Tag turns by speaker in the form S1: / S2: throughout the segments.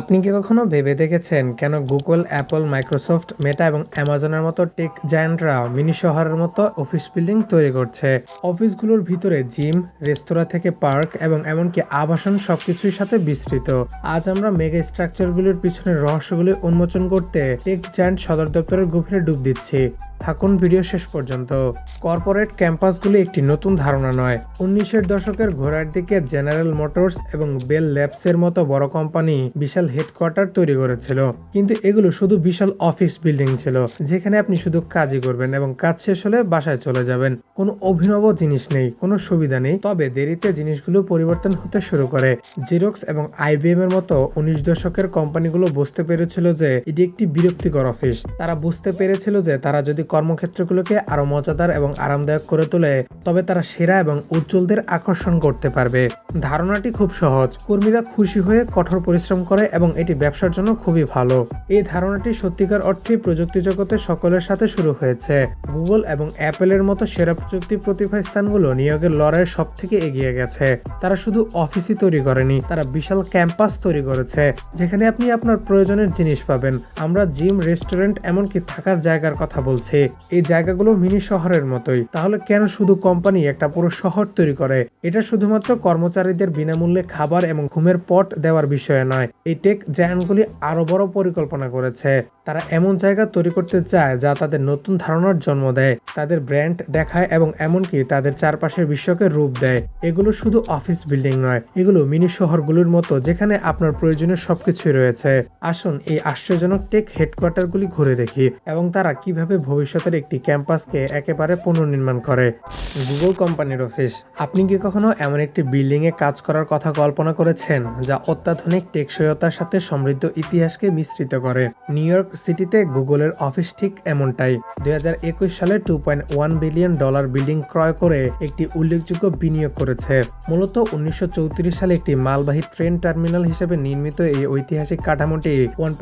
S1: আপনি কি কখনো ভেবে দেখেছেন কেন গুগল, অ্যাপল, মাইক্রোসফট, মেটা এবং অ্যামাজনের মতো টেক জায়ান্টরা মিনি শহরের মতো অফিস বিল্ডিং তৈরি করছে? অফিসগুলোর ভিতরে জিম, রেস্তোরাঁ থেকে পার্ক এবং এমনকি আবাসন সবকিছুর সাথে বিস্তৃত। আজ আমরা মেগা স্ট্রাকচারগুলির পিছনের রহস্যগুলি উন্মোচন করতে টেক জায়ান্ট সদর দপ্তরের গভীরে ডুব দিচ্ছি। থাকুন ভিডিও শেষ পর্যন্ত। কর্পোরেট ক্যাম্পাসগুলি একটি নতুন ধারণা নয়। উনিশের দশকের ঘোড়ার দিকে জেনারেল মোটরস এবং বেল ল্যাবসের মতো বড় কোম্পানি বিশাল হেডকোয়ার্টার তৈরি করেছিল। কিন্তু এগুলো শুধু বিশাল অফিস বিল্ডিং ছিল, যেখানে আপনি শুধু কাজই করবেন এবং কাজ শেষ হলে বাসায় চলে যাবেন। কোনো অভিনব জিনিস নেই, কোনো সুবিধা নেই। তবে দেরিতে জিনিসগুলো পরিবর্তন হতে শুরু করে। জিরক্স এবং আইবিএম এর মতো উনিশ দশকের কোম্পানিগুলো বুঝতে পেরেছিল যে এটি একটি বিরক্তিকর অফিস তারা বুঝতে পেরেছিল যে তারা যদি কর্মক্ষেত্রগুলোকে আরও মজাদার এবং আরামদায়ক করে তোলে, তবে তারা সেরা এবং উজ্জ্বলদের আকর্ষণ করতে পারবে। ধারণাটি খুব সহজ। কর্মীরা খুশি হয়ে কঠোর পরিশ্রম করে এবং এটি ব্যবসার জন্য খুবই ভালো। এই ধারণাটি সত্যিকার অর্থে প্রযুক্তি জগতে সকলের সাথে শুরু হয়েছে। গুগল এবং অ্যাপেলের মতো সেরা প্রযুক্তি প্রতিভা স্থানগুলো নিয়োগের লড়াইয়ের সব থেকে এগিয়ে গেছে। তারা শুধু অফিসই তৈরি করেনি, তারা বিশাল ক্যাম্পাস তৈরি করেছে, যেখানে আপনি আপনার প্রয়োজনের জিনিস পাবেন। আমরা জিম, রেস্টুরেন্ট, এমনকি থাকার জায়গার কথা বলছি। এই জায়গাগুলো মিনি শহরের মতোই। তাহলে কেন শুধু কোম্পানি একটা পুরো শহর তৈরি করে? এটা শুধুমাত্র কর্মচারীদের বিনামূল্যে খাবার এবং ঘুমের পট দেওয়ার বিষয়ে নয়। টেক জায়ান্টগুলি আরও বড় পরিকল্পনা করেছে। তারা এমন জায়গা তৈরি করতে চায় যা তাদের নতুন ধারণার জন্ম দেয়, তাদের ব্র্যান্ড দেখায় এবং এমনকি তাদের চারপাশের বিশ্বকে রূপ দেয়। এগুলো শুধু অফিস বিল্ডিং নয়, এগুলো মিনি শহরগুলোর মতো যেখানে আপনার প্রয়োজনীয় সবকিছুই রয়েছে। আসুন এই আশ্চর্যজনক টেক হেডকোয়ার্টারগুলি ঘুরে দেখি এবং তারা কীভাবে ভবিষ্যতের একটি ক্যাম্পাসকে একেবারে পুনর্নির্মাণ করে। গুগল কোম্পানির অফিস। আপনি কি কখনো এমন একটি বিল্ডিং এ কাজ করার কথা কল্পনা করেছেন, যা অত্যাধুনিক টেকসইতার সাথে সমৃদ্ধ ইতিহাসকে মিশ্রিত করে? নিউ ইয়র্ক সিটিতে গুগলের অফিস ঠিক এমনটাই। দুই হাজার একুশ সালে টু বিলিয়ন ডলার বিল্ডিং ক্রয় করে একটি উল্লেখযোগ্য বিনিয়োগ করেছে। মূলত উনিশশো চৌত্রিশ সালে একটি মালবাহী ট্রেন টার্মিনাল হিসেবে নির্মিত এই ঐতিহাসিক কাঠামোটি ওয়ান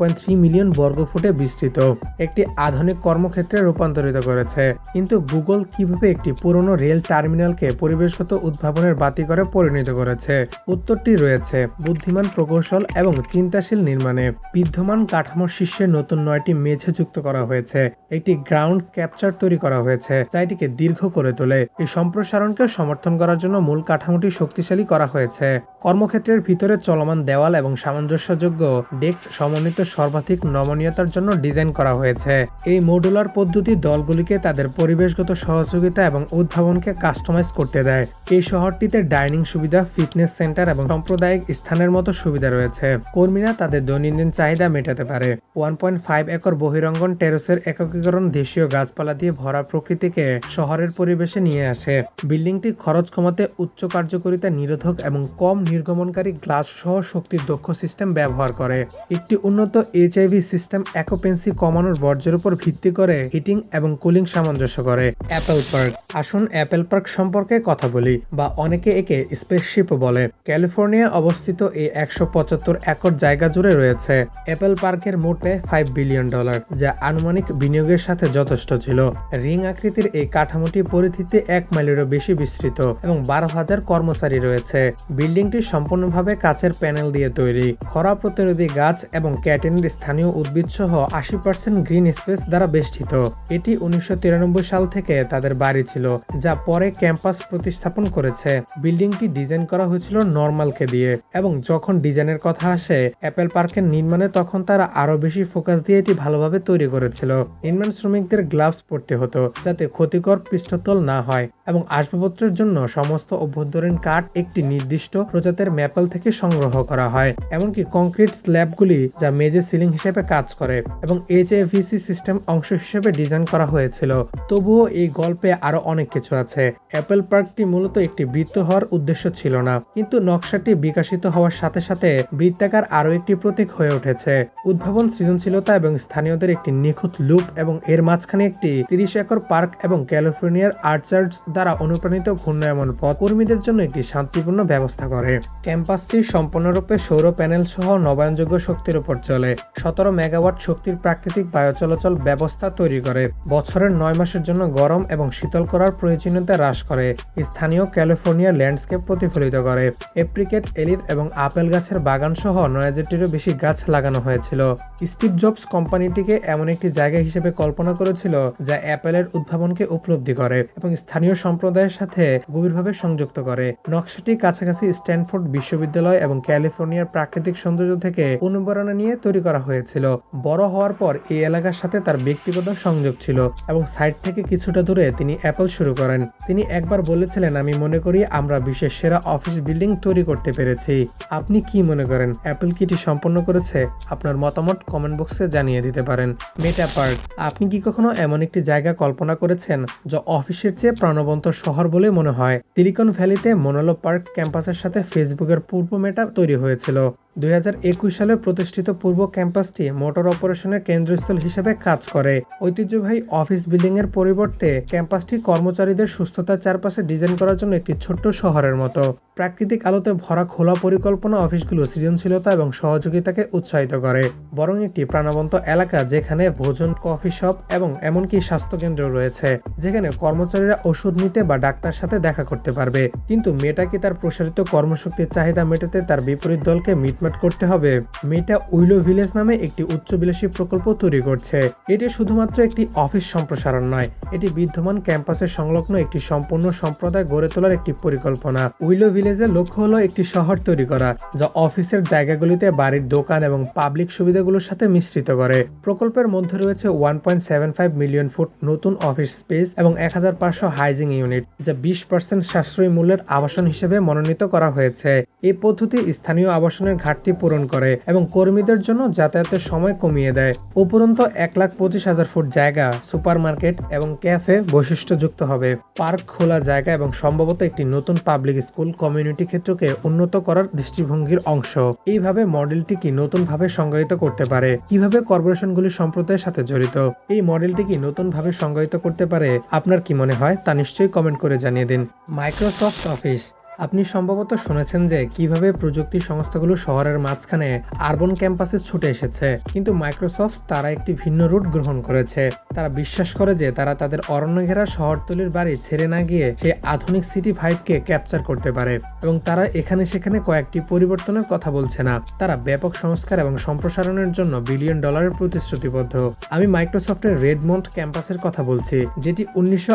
S1: মিলিয়ন বর্গফুটে বিস্তৃত। একটি আধুনিক কর্মক্ষেত্রে রূপান্তরিত করেছে। কিন্তু গুগল কীভাবে একটি পুরনো রেল টার্মিনালকে পরিবেশগত উদ্ভাবনের বাতি করে পরিণত করেছে? উত্তরটি রয়েছে, বুদ্ধিমান প্রকৌশল এবং চিন্তাশীল নির্মাণে। বিদ্যমান কাঠামোর শীর্ষে নতুন নয়টি মেঝে যুক্ত করা হয়েছে। একটি গ্রাউন্ড ক্যাপচার তৈরি করা হয়েছে, যা এটিকে দীর্ঘ করে তোলে। এই সম্প্রসারণকে সমর্থন করার জন্য মূল কাঠামোটি শক্তিশালী করা হয়েছে। কর্মক্ষেত্রের ভিতরে চলমান দেওয়াল এবং সামঞ্জস্যযোগ্য ডেস্ক সমন্বিত সর্বাধিক নমনীয়তার জন্য ডিজাইন করা হয়েছে। এই মডুলার পদ্ধতি দলগুলিকে তাদের পরিবেশগত সহযোগিতা এবং উদ্ভাবনকে কাস্টমাইজ করতে দেয়। এই শহরটিতে ডাইনিং সুবিধা ফিটনেস সেন্টার এবং সাম্প্রদায়িক স্থানের মতো সুবিধা রয়েছে। কর্মীরা তাদের দৈনন্দিন চাহিদা মেটাতে পারে। ওয়ান পয়েন্ট ফাইভ একর বহিরঙ্গন টেরোসের একীকরণ দেশীয় গাছপালা দিয়ে ভরা প্রকৃতিকে শহরের পরিবেশে নিয়ে আসে। বিল্ডিংটি খরচ কমাতে উচ্চ কার্যকারিতা নিরোধক এবং কম নির্গমনকারী গ্লাস সহ শক্তির দক্ষ সিস্টেম ব্যবহার করে। একটি উন্নত এইচআইভি সিস্টেম অ্যাকোপেন্সি কমানোর বর্জ্যের উপর ভিত্তি করে হিটিং এবং কুলিং সামঞ্জস্য করে। Apple park. আসুন অ্যাপেল পার্ক সম্পর্কে কথা বলি বা অনেকে একে স্পেসশিপ বলে। ক্যালিফোর্নিয়া অবস্থিত এই একশো পঁচাত্তর একর জায়গা জুড়ে রয়েছে। অ্যাপেল পার্কের মোট ফাইভ বিলিয়ন ডলার যা আনুমানিক বিনিয়োগের সাথে যথেষ্ট ছিল। রিং আকৃতির এই কাঠামোটি পরিধিতে এক মাইলেরও বেশি বিস্তৃত এবং বারো হাজার কর্মচারী রয়েছে। বিল্ডিংটি সম্পূর্ণভাবে কাচের প্যানেল দিয়ে তৈরি। খরা প্রতিরোধী গাছ এবং ক্যাটেনের স্থানীয় উদ্ভিদ সহ আশি পার্সেন্ট গ্রিন স্পেস দ্বারা বেষ্টিত। এটি উনিশশো তিরানব্বই সাল থেকে তাদের বাড়ি ছিল, যা পরে ক্যাম্পাস প্রতিস্থাপন করেছে। বিল্ডিংটি ডিজাইন করা হয়েছিল নর্মালকে দিয়ে এবং যখন ডিজাইনের কথা আসে, অ্যাপেল পার্কের নির্মাণে তখন তারা আরও বেশি ফোকাস দিয়ে এটি ভালোভাবে তৈরি করেছিল। নির্মাণ শ্রমিকদের গ্লাভস পরতে হতো যাতে ক্ষতিকর পৃষ্ঠতল না হয়। এবং আসবাবপত্রের জন্য সমস্ত অভ্যন্তরীণ কাঠ একটি নির্দিষ্ট প্রজাতির ম্যাপেল থেকে সংগ্রহ করা হয়। এমনকি কংক্রিট স্ল্যাবগুলি যা মেজে সিলিং হিসেবে কাজ করে এবং এইচএভিসি সিস্টেম অংশ হিসেবে ডিজাইন করা হয়েছিল। তবুও এই গল্পে আরও অনেক কিছু আছে। অ্যাপেল পার্কটি মূলত একটি বৃত্ত হওয়ার উদ্দেশ্য ছিল না, কিন্তু নকশাটি বিকাশিত হওয়ার সাথে সাথে বৃত্তাকার আরও একটি প্রতীক হয়ে উঠেছে। উদ্ভাবন সৃজনশীলতা এবং স্থানীয়দের একটি নিখুঁত লুপ এবং এর মাঝখানে একটি তিরিশ একর পার্ক এবং ক্যালিফোর্নিয়ার আর্চার্স দ্বারা অনুপ্রাণিত ঘূর্ণায়মান পথ কর্মীদের জন্য একটি শান্তিপূর্ণ ব্যবস্থা করে। ক্যাম্পাসটি সম্পূর্ণরূপে সৌর প্যানেল সহ নবায়নযোগ্য শক্তির উপর চলে। সতেরো মেগাওয়াট শক্তির প্রাকৃতিক বায়ু চলাচল ব্যবস্থা তৈরি করে। বছরের নয় মাসের জন্য গরম এবং শীতল করার প্রয়োজনীয়তা হ্রাস করে। স্থানীয় ক্যালিফোর্নিয়া ল্যান্ডস্কেপ প্রতিফলিত করে। এপ্রিকেট, এলিভ এবং আপেল গাছের বাগান সহ নয় বেশি গাছ লাগানো হয়েছিল। স্টিভ জবস কোম্পানিটিকে এমন একটি জায়গা হিসেবে কল্পনা করেছিল যা অ্যাপেলের উদ্ভাবনকে উপলব্ধি করে এবং স্থানীয় সম্প্রদায়ের সাথে গভীরভাবে সংযুক্ত করে। নকশাটি কাছাকাছি স্ট্যানফোর্ড বিশ্ববিদ্যালয় এবং ক্যালিফোর্নিয়ার প্রাকৃতিক সৌন্দর্য থেকে অনুপ্রেরণা নিয়ে তৈরি করা হয়েছিল। বড় হওয়ার পর এই এলাকার সাথে তার ব্যক্তিগত সংযোগ ছিল এবং সাইট থেকে কিছুটা দূরে তিনি অ্যাপল শুরু করেন। তিনি একবার বলেছিলেন, আমি মনে করি আমরা বিশ্বের সেরা অফিস বিল্ডিং তৈরি করতে পেরেছি। আপনি কি মনে করেন, অ্যাপল কি এটি সম্পন্ন করেছে? আপনার মতামত কমেন্ট বক্সে জানিয়ে দিতে পারেন। মেটা পার্ক আপনি কি কখনো এমন একটি জায়গা কল্পনা করেছেন, যা অফিসের চেয়ে প্রাণবন্ত শহর বলে মনে হয়। সিলিকন ভ্যালিতে মোনালো পার্ক ক্যাম্পাসের সাথে ফেসবুকের পূর্ব মেটা তৈরি হয়েছিল। দুই হাজার একুশ সালে প্রতিষ্ঠিত পূর্ব ক্যাম্পাসটি মোটর অপারেশনের কেন্দ্রস্থল হিসেবে কাজ করে। ঐতিহ্যবাহী অফিস বিল্ডিং এর পরিবর্তে ক্যাম্পাসটি কর্মচারীদের সুস্থতার চারপাশে ডিজাইন করার জন্য একটি ছোট্ট শহরের মতো। প্রাকৃতিক আলোতে ভরা খোলা পরিকল্পনা অফিসগুলো সৃজনশীলতা এবং সহযোগিতাকে উৎসাহিত করে, বরং একটি প্রাণবন্ত এলাকা যেখানে ভোজন, কফি শপ এবং এমনকি স্বাস্থ্যকেন্দ্র রয়েছে, যেখানে কর্মচারীরা ওষুধ নিতে বা ডাক্তার সাথে দেখা করতে পারবে। কিন্তু মেটা কি তার প্রসারিত কর্মশক্তির চাহিদা মেটাতে তার বিপরীত দলকে মিটমাট করতে হবে। মেটা উইলো ভিলেজ নামে একটি উচ্চবিলাসী প্রকল্প তৈরি করছে। এটি শুধুমাত্র একটি অফিস সম্প্রসারণ নয়, এটি বিদ্যমান ক্যাম্পাসের সংলগ্ন একটি সম্পূর্ণ সম্প্রদায় গড়ে তোলার একটি পরিকল্পনা। উইলো ভিলেজের লক্ষ্য হলো একটি শহর তৈরি করা, যা অফিসের জায়গাগুলিতে বাড়ির দোকান এবং পাবলিক সুবিধাগুলোর সাথে মিশ্রিত করে। প্রকল্পের মধ্যে রয়েছে one point seven five million foot নতুন অফিস স্পেস এবং এক হাজার পাঁচশো হাইজিং ইউনিট, যা বিশ পার্সেন্ট সাশ্রয়ী মূল্যের আবাসন হিসেবে মনোনীত করা হয়েছে। এই পদ্ধতি স্থানীয় আবাসনের ঘাটতি পূরণ করে এবং কর্মীদের জন্য যাতায়াতের সময় কমিয়ে দেয়। উপরন্ত এক লাখ পঁচিশ হাজার ফুট জায়গা, সুপারমার্কেট এবং ক্যাফে বৈশিষ্ট্যযুক্ত হবে। পার্ক খোলা জায়গা এবং সম্ভবত একটি নতুন পাবলিক স্কুল কমিউনিটি ক্ষেত্রকে উন্নত করার দৃষ্টিভঙ্গির অংশ। এইভাবে মডেলটি কি নতুনভাবে সংজ্ঞায়িত করতে পারে? কীভাবে কর্পোরেশনগুলি সম্প্রদায়ের সাথে জড়িত? এই মডেলটি কি নতুনভাবে সংজ্ঞায়িত করতে পারে? আপনার কি মনে হয় তা নিশ্চয়ই কমেন্ট করে জানিয়ে দিন। মাইক্রোসফট অফিস আপনি সম্ভবত শুনেছেন যে কীভাবে প্রযুক্তি সংস্থাগুলো শহরের মাঝখানে আরবন ক্যাম্পাসে ছুটে এসেছে। কিন্তু মাইক্রোসফট তারা একটি ভিন্ন রুট গ্রহণ করেছে। তারা বিশ্বাস করে যে তারা তাদের অরণ্য ঘেরা শহরতলির বাড়ি ছেড়ে না গিয়ে সেই আধুনিক সিটি ভাইবকে ক্যাপচার করতে পারে। এবং তারা এখানে সেখানে কয়েকটি পরিবর্তনের কথা বলছে না। তারা ব্যাপক সংস্কার এবং সম্প্রসারণের জন্য বিলিয়ন ডলারের প্রতিশ্রুতিবদ্ধ। আমি মাইক্রোসফটের রেডমন্ট ক্যাম্পাসের কথা বলছি, যেটি উনিশশো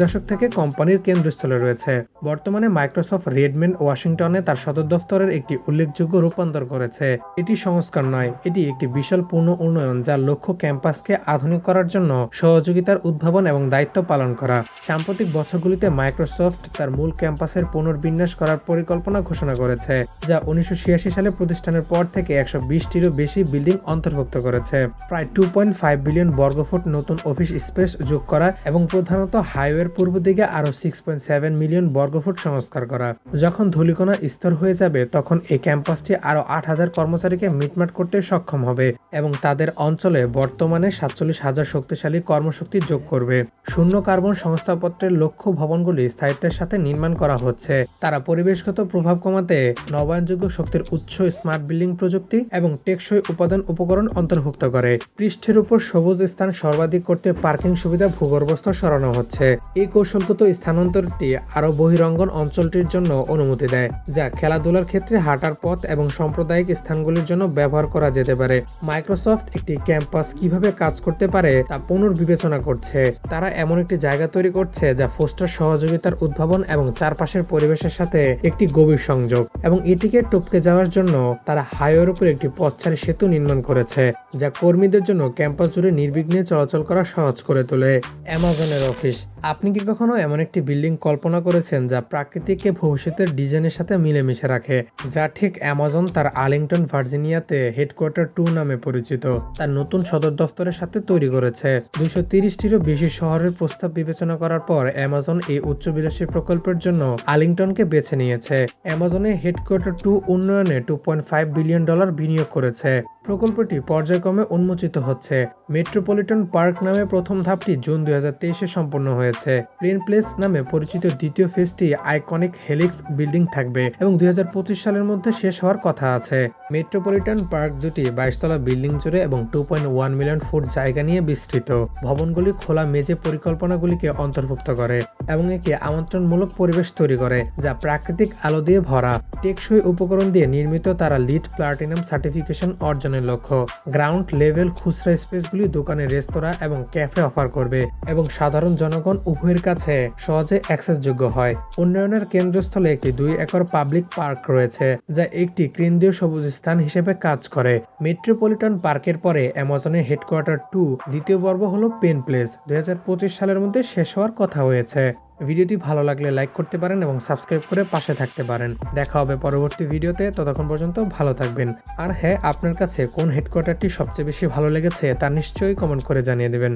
S1: দশক থেকে কোম্পানির কেন্দ্রস্থলে রয়েছে। বর্তমানে মাইক্রোসফট রেডমেন্ট ওয়াশিংটনে তার সদর দফতরের একটি উল্লেখযোগ্য রূপান্তর করেছে। এটি সংস্কার নয়, এটি একটি বিশাল পূর্ণ উন্নয়ন যার লক্ষ্য ক্যাম্পাসকে আধুনিক করার জন্য সহযোগিতার উদ্ভাবন এবং দায়িত্ব পালন করা। সাম্প্রতিক বছরগুলিতে মাইক্রোসফট তার মূল ক্যাম্পাসের পুনর্বিন্যাস করার পরিকল্পনা ঘোষণা করেছে, যা উনিশশো ছিয়াশি সালে প্রতিষ্ঠানের পর থেকে একশো বিশটিরও বেশি বিল্ডিং অন্তর্ভুক্ত করেছে। প্রায় টু পয়েন্ট ফাইভ বিলিয়ন বর্গফুট নতুন অফিস স্পেস যোগ করা এবং প্রধানত হাইওয়ের পূর্ব দিকে আরও সিক্স পয়েন্ট সেভেন মিলিয়ন বর্গফুট সংস্কার করা। যখন ধূলিকণা স্তর হয়ে যাবে, তখন এই ক্যাম্পাসটি আরও আট হাজার কর্মচারীকে মিটমাট করতে সক্ষম হবে এবং তাদের অঞ্চলে বর্তমানে সাতচল্লিশ হাজার শক্তিশালী কর্মশক্তি যোগ করবে। শূন্য কার্বন সংস্থাপত্রের লক্ষ্য ভবনগুলি স্থায়িত্বের সাথে নির্মাণ করা হচ্ছে। তারা পরিবেশগত প্রভাব কমাতে নবায়নযোগ্য শক্তির উৎস, স্মার্ট বিল্ডিং প্রযুক্তি এবং টেকসই উপাদান উপকরণ অন্তর্ভুক্ত করে। পৃষ্ঠের উপর সবুজ স্থান সর্বাধিক করতে পার্কিং সুবিধা ভূগর্ভস্থ সরানো হচ্ছে। এই কৌশলগত স্থানান্তরটি আরও বহিরঙ্গন অঞ্চলটির জন্য অনুমতি দেয়, যা খেলাধুলার ক্ষেত্রে হাঁটার পথ এবং সাম্প্রদায়িক স্থানগুলির জন্য ব্যবহার করা যেতে পারে। মাইক্রোসফট একটি ক্যাম্পাস কীভাবে কাজ করতে পারে তা পুনর্বিবেচনা করছে। তারা এমন একটি জায়গা তৈরি করছে যা ফোস্টার সহযোগিতার উদ্ভাবন এবং চারপাশের পরিবেশের সাথে একটি গভীর সংযোগ এবং এটিকে টপকে যাওয়ার জন্য তারা হাইওয়ের উপর একটি পথচারী সেতু নির্মাণ করেছে, যা কর্মীদের জন্য ক্যাম্পাস জুড়ে নির্বিঘ্নে চলাচল করা সহজ করে তোলে। অ্যামাজনের অফিস। আপনি কি কখনো এমন একটি বিল্ডিং কল্পনা করেছেন যা প্রাকৃতিককে ভবিষ্যতের ডিজাইনের সাথে মিলেমিশে রাখে, যা ঠিক অ্যামাজন তার আর্লিংটন, ভার্জিনিয়াতে হেডকোয়ার্টার টু নামে পরিচিত। তার নতুন সদর দফতরের সাথে তৈরি করেছে। দুইশো তিরিশটিরও বেশি শহরের প্রস্তাব বিবেচনা করার পর অ্যামাজন এই উচ্চ উচ্চবিলাসী প্রকল্পের জন্য আর্লিংটনকে বেছে নিয়েছে। অ্যামাজনে হেডকোয়ার্টার টু উন্নয়নে two point five billion dollar বিনিয়োগ করেছে। প্রকল্পটি পর্যায়ক্রমে উন্মোচিত হচ্ছে। মেট্রোপলিটন পার্ক নামে প্রথম ধাপটি জুন দুই হাজার তেইশে সম্পন্ন হয়েছে। প্লেন প্লেস নামে পরিচিত দ্বিতীয় ফেজটি আইকনিক হেলিক্স বিল্ডিং থাকবে এবং দুই হাজার পঁচিশ সালের মধ্যে শেষ হওয়ার কথা আছে। মেট্রোপলিটন পার্ক দুটি বাইশতলা বিল্ডিং জুড়ে এবং two point one million foot জায়গা নিয়ে বিস্তৃত। ভবনগুলি খোলা মেজে পরিকল্পনাগুলিকে অন্তর্ভুক্ত করে এবং একে আমন্ত্রণমূলক পরিবেশ তৈরি করে, যা প্রাকৃতিক আলো দিয়ে ভরা। টেকসই উপকরণ দিয়ে নির্মিত তারা লিড প্লাটিনাম সার্টিফিকেশন অর্জনের লক্ষ্য। গ্রাউন্ড লেভেল খুচরা স্পেসগুলি দোকানে রেস্তোরাঁ এবং ক্যাফে অফার করবে এবং সাধারণ জনগণ উভয়ের কাছে সহজে অ্যাক্সেসযোগ্য হয়। উন্নয়নের কেন্দ্রস্থলে একটি দুই একর পাবলিক পার্ক রয়েছে, যা একটি কেন্দ্রীয় সবুজ স্থান হিসেবে কাজ করে। মেট্রোপলিটন পার্কের পরে অ্যামাজনের হেডকোয়ার্টার টু দ্বিতীয় পর্ব হলো পেন প্লেস। দুই হাজার পঁচিশ সালের মধ্যে শেষ হওয়ার কথা হয়েছে। ভিডিওটি ভালো লাগলে লাইক করতে পারেন এবং সাবস্ক্রাইব করে পাশে থাকতে পারেন। দেখা হবে পরবর্তী ভিডিওতে, ততক্ষণ পর্যন্ত ভালো থাকবেন। আর হ্যাঁ আপনার কাছে কোন হেডকোয়ার্টারটি সবচেয়ে বেশি ভালো লেগেছে তা নিশ্চয়ই কমেন্ট করে জানিয়ে দেবেন।